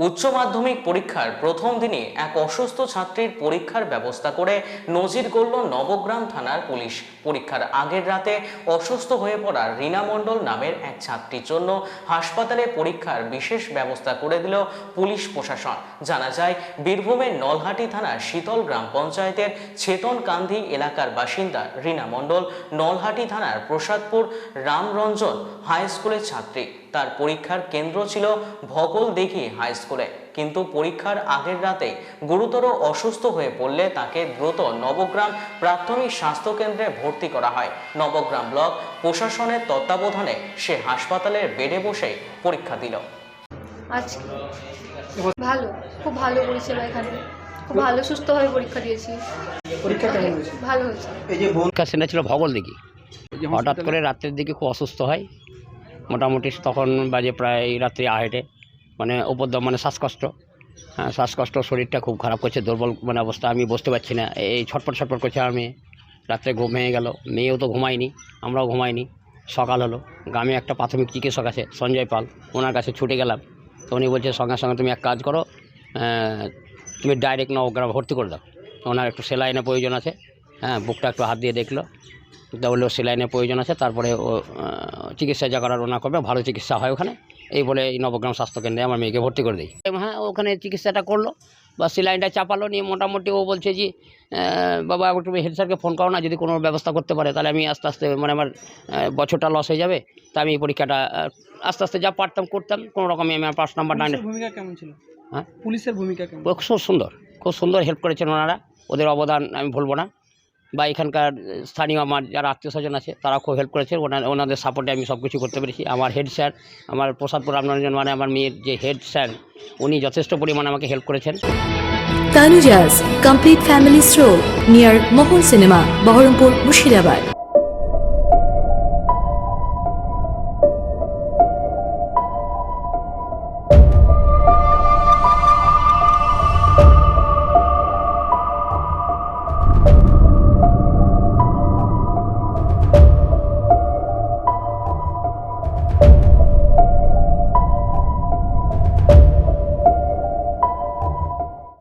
উচ্চ মাধ্যমিক পরীক্ষার প্রথম দিনে এক অসুস্থ ছাত্রীর পরীক্ষার ব্যবস্থা করে নজির করল নবগ্রাম থানার পুলিশ। পরীক্ষার আগের রাতে অসুস্থ হয়ে পড়া রীনা মণ্ডল নামের এক ছাত্রীর জন্য হাসপাতালে পরীক্ষার বিশেষ ব্যবস্থা করে দিল পুলিশ প্রশাসন। জানা যায়, বীরভূমের নলহাটি থানার শীতল গ্রাম পঞ্চায়েতের ছেতন কান্ধি এলাকার বাসিন্দা রীনা মণ্ডল নলহাটি থানার প্রসাদপুর রামরঞ্জন হাই স্কুলের ছাত্রী। তার পরীক্ষার কেন্দ্র ছিল ভগল দেখি হাই স্কুলে কিন্তু পরীক্ষার আগের রাতে গুরুতর অসুস্থ হয়ে পড়লে তাকে দ্রুত নবগ্রাম প্রাথমিক স্বাস্থ্য কেন্দ্রে ভর্তি করা হয়। নবগ্রাম ব্লক প্রশাসনের তত্ত্বাবধানে সে হাসপাতালের বেডে বসে পরীক্ষা দিল। আজকে ভালো খুব ভালো পরিষেবা এখানে। খুব ভালো সুস্থভাবে পরীক্ষা দিয়েছি। পরীক্ষা কেমন হয়েছে? ভালো হয়েছে। এই যে বোন পরীক্ষা ছিল ভগল যে হঠাৎ করে রাত্রের দিকে খুব অসুস্থ হয়। মোটামুটি তখন বাজে প্রায় রাত্রি আড়াইটে। মানে উপর মানে শ্বাসকষ্ট। হ্যাঁ শ্বাসকষ্ট, শরীরটা খুব খারাপ করছে, দুর্বল মানে অবস্থা, আমি বসতে পারছি না। এই ছটপট ছটপট করছে মেয়ে রাত্রে ঘুম ভেঙে গেল। মেয়েও তো ঘুমায়নি, আমরাও ঘুমাইনি সকাল হলো। গ্রামে একটা প্রাথমিক চিকিৎসক আছে, সঞ্জয় পাল। ওনার কাছে ছুটে গেলাম। তো উনি বলছে, সঙ্গে সঙ্গে তুমি এক কাজ করো তুমি ডাইরেক্ট নবগ্রাম ভর্তি করে দাও। ওনার একটু সেলাইনের প্রয়োজন আছে। হ্যাঁ বুকটা একটু হাত দিয়ে দেখল। তা বলল সেলাইনের প্রয়োজন আছে তারপরে ও চিকিৎসা যা করার ওনা করবে ভালো চিকিৎসা হয় ওখানে। এই বলে এই নবগ্রাম স্বাস্থ্যকেন্দ্রে আমার মেয়েকে ভর্তি করে দিই। হ্যাঁ ওখানে চিকিৎসাটা করল বা সেলাইনটা চাপালো নিয়ে মোটামুটি ও বলছে যে বাবা একটু হেড স্যারকে ফোন করো না যদি কোনো ব্যবস্থা করতে পারে তাহলে আমি আস্তে আস্তে মানে আমার বছরটা লস হয়ে যাবে। তা আমি এই পরীক্ষাটা আস্তে আস্তে যা পারতাম করতাম কোনো রকমে আমি আমার পাঁচ নাম্বার নাইনে ভূমিকা কেমন ছিল? হ্যাঁ? পুলিশের ভূমিকা কেমন? খুব সুন্দর খুব সুন্দর হেল্প করেছেন ওনারা। ওদের অবদান আমি ভুলবো না। বা এখানকার স্থানীয় আমার যারা আত্মীয় স্বজন আছে তারা খুব হেল্প করেছে। ওনার ওনাদের সাপোর্টে আমি সব কিছু করতে পেরেছি। আমার হেড স্যার আমার প্রসাদপুর রামরঞ্জন মানে আমার মেয়ের যে হেড স্যার উনি যথেষ্ট পরিমাণে আমাকে হেল্প করেছেন। Tanuja's complete family store near Mohan cinema Baharampur Mushirabad.